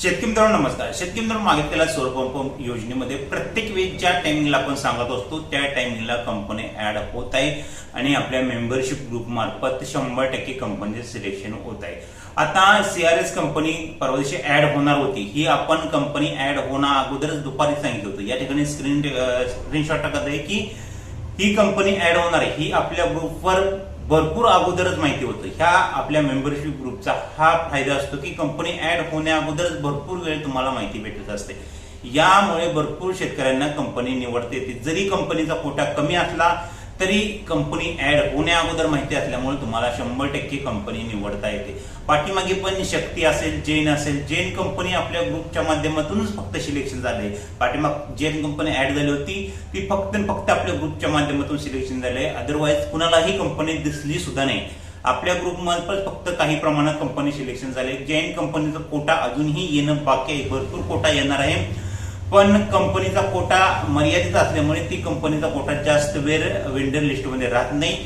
शेतकरी मित्रांनो नमस्कार. शेतकरी मित्रांनो मागितलेल्या सौर पंप योजनेमध्ये प्रत्येक वेळी ज्या टायमिंगला आपण सांगत असतो त्या टायमिंगला कंपनी ऍड होत आहे आणि आपल्या मेंबरशिप ग्रुप मार्फत शंभर टक्के कंपनीचे सिलेक्शन होत आहे. आता सीआरएस कंपनी परवा दिवशी ऍड होणार होती. ही आपण कंपनी ऍड होणार अगोदरच दुपारी सांगितलं होतं. या ठिकाणी स्क्रीन स्क्रीनशॉट टाकत आहे की ही कंपनी ऍड होणार आहे. ही आपल्या ग्रुपवर भरपूर अगोदरच माहिती होतं. ह्या आपल्या मेंबरशिप ग्रुपचा हा फायदा असतो की कंपनी ऍड होण्या अगोदरच भरपूर वेळ तुम्हाला माहिती भेटत असते. यामुळे भरपूर शेतकऱ्यांना कंपनी निवडते जरी कंपनीचा कोटा कमी असला तरी कंपनी ऍड होण्या अगोदर माहिती असल्यामुळे तुम्हाला शंभर टक्के कंपनी निवडता येते. पाठीमागे पण शक्ती असेल जैन असेल जैन कंपनी आपल्या ग्रुपच्या माध्यमातूनच फक्त सिलेक्शन झाले पाठीमाग जैन कंपनी ऍड झाली होती ती फक्त फक्त आपल्या ग्रुपच्या माध्यमातून सिलेक्शन झाले अदरवाईज कुणालाही कंपनी दिसली सुद्धा नाही. आपल्या ग्रुपमार्फत फक्त काही प्रमाणात कंपनी सिलेक्शन झाले. जैन कंपनीचा कोटा अजूनही येणं बाकी आहे. भरपूर कोटा येणार आहे. पण कंपनीचा कोटा मर्यादित असल्यामुळे ती कंपनीचा कोटा जास्त वेळ वेंडर लिस्टमध्ये राहत नाही.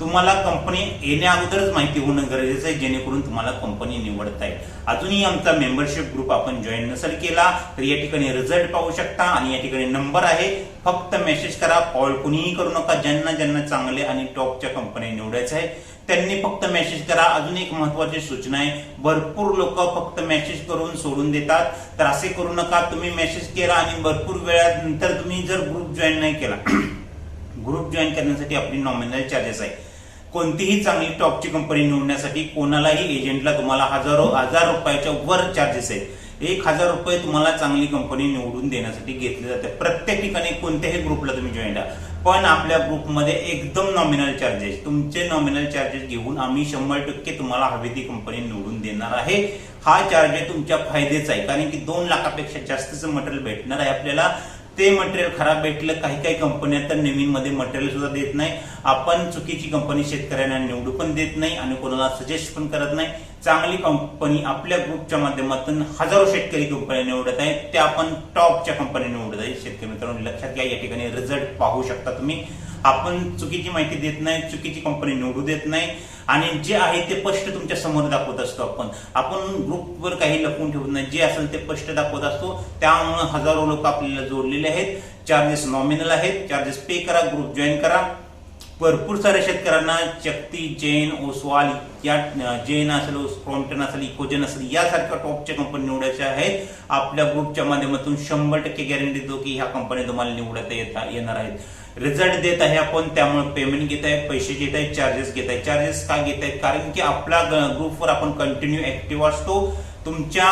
तुम्हाला कंपनी येण्या अगोदरच माहिती होणं गरजेचं आहे जेणेकरून तुम्हाला कंपनी निवडता येईल. अजूनही आमचा मेंबरशिप ग्रुप आपण जॉईन नसेल केला तर या ठिकाणी रिझल्ट पाहू शकता आणि या ठिकाणी नंबर आहे. फक्त मेसेज करा कॉल कुणीही करू नका. ज्यांना ज्यांना चांगले आणि टॉपच्या कंपनी निवडायचं आहे त्यांनी फक्त मेसेज करा. अजून एक महत्वाची सूचना आहे. भरपूर लोक फक्त मेसेज करून सोडून देतात. तर असे करू नका. तुम्ही मेसेज केला आणि भरपूर वेळानंतर तुम्ही जर ग्रुप जॉईन नाही केला ग्रुप जॉईन करण्यासाठी आपली नॉमिनल चार्जेस आहे. कोणतीही चांगली टॉपची कंपनी निवडण्यासाठी कोणालाही एजंटला तुम्हाला हजारो हजार रुपयाच्या वर चार्जेस आहेत. एक हजार रुपये तुम्हाला चांगली कंपनी निवडून देण्यासाठी घेतले जाते प्रत्येक ठिकाणी कोणत्याही ग्रुपला तुम्ही जॉईन द्या पण आपल्या ग्रुपमध्ये एकदम नॉमिनल चार्जेस तुमचे नॉमिनल चार्जेस घेऊन आम्ही शंभर टक्के तुम्हाला हवी ती कंपनी निवडून देणार आहे. हा चार्ज तुमच्या फायद्याचा आहे. कारण की दोन लाखापेक्षा जास्तीचं मटेरियल भेटणार आहे आपल्याला. ते मटेरियल खराब भेटलं काही काही कंपन्या तर नवीन मध्ये मटेरियल सुद्धा देत नाही. आपण चुकीची कंपनी शेतकऱ्यांना निवडू पण देत नाही आणि कोणाला सजेस्ट पण करत नाही. चांगली कंपनी आपल्या ग्रुपच्या माध्यमातून हजारो शेतकरी कंपन्या निवडत आहेत. त्या आपण टॉपच्या कंपन्या निवडत आहे शेतकरी मित्रांनो लक्षात घ्या या ठिकाणी रिझल्ट पाहू शकता तुम्ही. आपण चुकीची माहिती देत नाही चुकीची कंपनी निवडू देत नाही आणि जे आहे ते स्पष्ट तुमच्यासमोर दाखवत असतो आपण. आपण ग्रुपवर काही लपवून ठेवत नाही. जे असेल ते स्पष्ट दाखवत असतो. त्यामुळे हजारो लोक आपल्याला जोडलेले आहेत. चार्जेस नॉमिनल आहेत. चार्जेस पे करा ग्रुप जॉईन करा. भरपूर साऱ्या शेतकऱ्यांना चक्ती जैन ओसवाल या जैन असेल क्रॉम्प्टन असेल इकोजन असेल यासारख्या टॉपच्या कंपनी निवडायच्या आहेत. आपल्या ग्रुपच्या माध्यमातून शंभर टक्के गॅरंटी देतो की ह्या कंपनी तुम्हाला निवडता येता येणार आहेत. रिझल्ट देत आहे आपण त्यामुळे पेमेंट घेत आहे पैसे घेत आहे चार्जेस घेत आहे. चार्जेस का घेत आहेत? कारण की आपल्या ग्रुपवर आपण कंटिन्यू ऍक्टिव्ह असतो. तुमच्या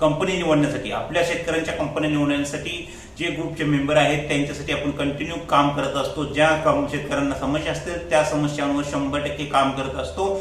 कंपनी निवडण्यासाठी आपल्या शेतकऱ्यांच्या कंपनी निवडण्यासाठी जे ग्रुपचे मेंबर आहेत त्यांच्यासाठी आपण कंटिन्यू काम करत असतो. ज्या शेतकऱ्यांना समस्या असतील त्या समस्यांवर शंभर टक्के काम करत असतो.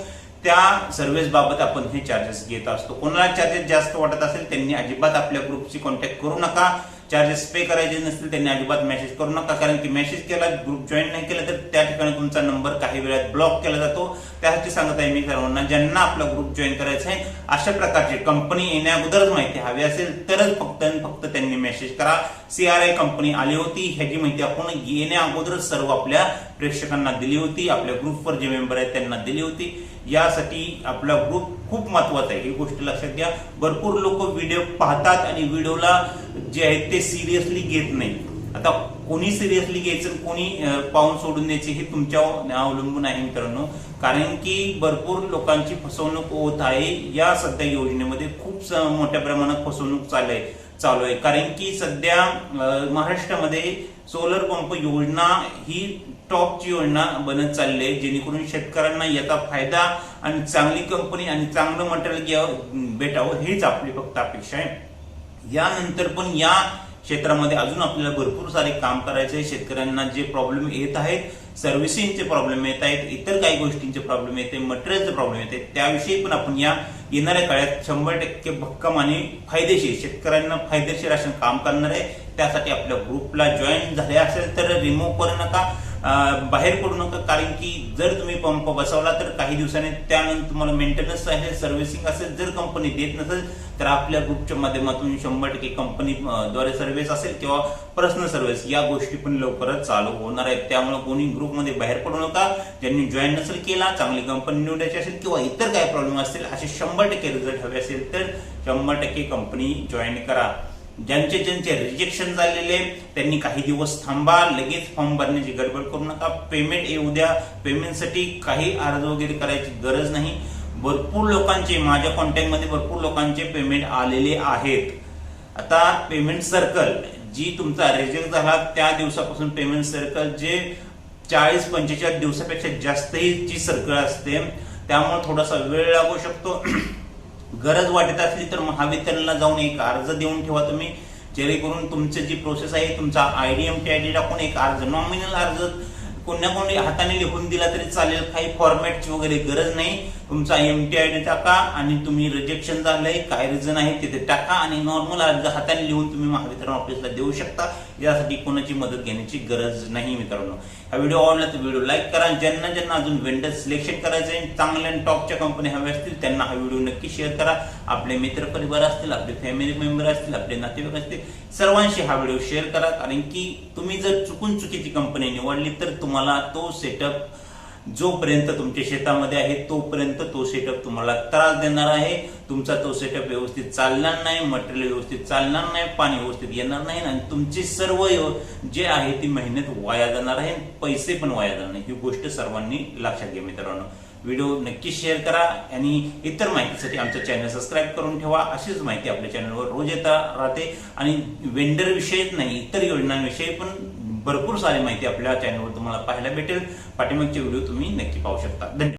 त्या सर्व्हिस बाबत आपण हे चार्जेस घेत असतो. कोणाला चार्जेस जास्त वाटत असेल त्यांनी अजिबात आपल्या ग्रुपशी कॉन्टॅक्ट करू नका. चार्जेस पे करायचे नसतील त्यांनी अजिबात मेसेज करू नका. कारण की मेसेज केला ग्रुप जॉईन नाही केला तर त्या ठिकाणी तुमचा नंबर काही वेळात ब्लॉक केला जातो. त्यासाठी सांगत आहे मी सर्वांना ज्यांना आपला ग्रुप जॉईन करायचा आहे अशा प्रकारची कंपनी येण्या अगोदरच माहिती हवी असेल तरच फक्त आणि फक्त त्यांनी मेसेज करा. सीआरआय कंपनी आली होती ह्याची माहिती आपण येण्या अगोदरच सर्व आपल्या प्रेक्षकांना दिली होती आपल्या ग्रुपवर जे मेंबर आहेत त्यांना दिली होती. यासाठी आपला ग्रुप खूप महत्त्वाचा आहे. ही गोष्ट लक्षात घ्या. भरपूर लोक व्हिडिओ पाहतात आणि व्हिडिओला जे आहेत ते सिरियसली घेत नाही. आता कोणी सिरियसली घ्यायचं आणि कोणी अं, पाहून सोडून द्यायचे हे तुमच्यावर अवलंबून आहे मित्रांनो. कारण की भरपूर लोकांची फसवणूक होत आहे या सध्या योजनेमध्ये. खूप मोठ्या प्रमाणात फसवणूक चालू आहे चालू आहे. कारण की सध्या महाराष्ट्रामध्ये सोलर पंप योजना ही टॉपची योजना बनत चालली आहे. जेणेकरून शेतकऱ्यांना याचा फायदा आणि चांगली कंपनी आणि चांगलं मटेरियल घ्यावं भेटावं हेच आपली फक्त अपेक्षा आहे. यानंतर पण या क्षेत्रामध्ये अजून आपल्याला भरपूर सारे काम करायचे आहे शेतकऱ्यांना जे प्रॉब्लेम येत आहेत सर्व्हिसिंगचे प्रॉब्लेम येत आहेत इतर काही गोष्टींचे प्रॉब्लेम येते मटेरियलचे प्रॉब्लेम येते त्याविषयी पण आपण या येणाऱ्या काळात शंभर टक्के भक्कम आणि फायदेशीर शेतकऱ्यांना फायदेशीर असं काम करणार आहे. त्यासाठी आपल्या ग्रुपला जॉईन झाले असेल तर रिमूव्ह करू नका. बाहेर पडू नका कारण की जर तुम्ही पंप बसवला तर काही दिवसांनी त्यानंतर तुम्हाला मेंटेनन्स असेल सर्व्हिसिंग असेल जर कंपनी देत नसेल तर आपल्या ग्रुपच्या माध्यमातून शंभर टक्के कंपनी द्वारे सर्व्हिस असेल किंवा पर्सनल सर्व्हिस या गोष्टी पण लवकरच चालू होणार आहेत. त्यामुळे कोणी ग्रुपमध्ये बाहेर पडू नका. ज्यांनी जॉईन नसेल केला चांगली कंपनी निवडायची असेल किंवा इतर काय प्रॉब्लेम असतील असे शंभर टक्के रिझल्ट हवे असेल तर शंभर टक्के कंपनी जॉईन करा. ज्यांचे ज्यांचे रिजेक्शन झालेले त्यांनी काही दिवस थांबा लगेच फॉर्म भरण्याची गडबड करू नका. पेमेंट येऊ द्या. पेमेंटसाठी काही अर्ज वगैरे करायची गरज नाही. भरपूर लोकांचे माझ्या कॉन्टॅक्टमध्ये भरपूर लोकांचे पेमेंट आलेले आहेत. आता पेमेंट सर्कल जी तुमचा रिजेक्ट झाला त्या दिवसापासून पेमेंट सर्कल जे चाळीस पंचेचाळीस दिवसापेक्षा जास्तही जी सर्कल असते त्यामुळे थोडासा वेळ लागू शकतो. गरज वाटत असली तर महावितरणला जाऊन एक अर्ज देऊन ठेवा तुम्ही. जेणेकरून तुमची जी प्रोसेस आहे तुमचा आयडीएम टी आयडी टाकून एक अर्ज नॉमिनल अर्ज कोण्या कोणी हाताने लिहून दिला तरी चालेल. काही फॉर्मॅटची वगैरे गरज नाही. तुमचा एम टी आय डी टाका आणि तुम्ही रिजेक्शन झालंय काय रिझन आहे तिथे टाका आणि नॉर्मल अर्ज हाताने लिहून तुम्ही महावितरण ऑफिसला देऊ शकता. यासाठी कोणाची मदत घेण्याची गरज नाही मित्रांनो. हा व्हिडिओ आवडला तर व्हिडिओ लाईक करा ज्यांना ज्यांना अजून वेंडर सिलेक्शन करायचं आहे चांगल्या आणि टॉपच्या कंपनी हव्या असतील त्यांना हा व्हिडिओ नक्की शेअर करा. आपले मित्र परिवार असतील आपले फॅमिली मेंबर असतील आपले नातेवाईक असतील सर्वांशी हा व्हिडिओ शेअर करा. कारण की तुम्ही जर चुकून चुकीची कंपनी निवडली तर तुम्हाला तो सेटअप जोपर्यंत तुमच्या शेतामध्ये आहे तोपर्यंत तो सेटअप तुम्हाला त्रास देणार आहे. तुमचा तो सेटअप व्यवस्थित चालणार नाही मटेरियल व्यवस्थित चालणार नाही पाणी व्यवस्थित येणार नाही आणि तुमची सर्व जे आहे ती मेहनत वाया जाणार आहे पैसे पण वाया जाणार नाही. ही गोष्ट सर्वांनी लक्षात घ्या मित्रांनो. व्हिडिओ नक्की शेअर करा आणि इतर माहितीसाठी आमचं चॅनल सबस्क्राईब करून ठेवा. अशीच माहिती आपल्या चॅनलवर रोज येता राहते. आणि वेंडर विषयीच नाही इतर योजनांविषयी पण भरपूर सारी माहिती आपल्या चॅनलवर तुम्हाला पाहायला भेटेल. पाठीमागचे व्हिडिओ तुम्ही नक्की पाहू शकता. धन्यवाद.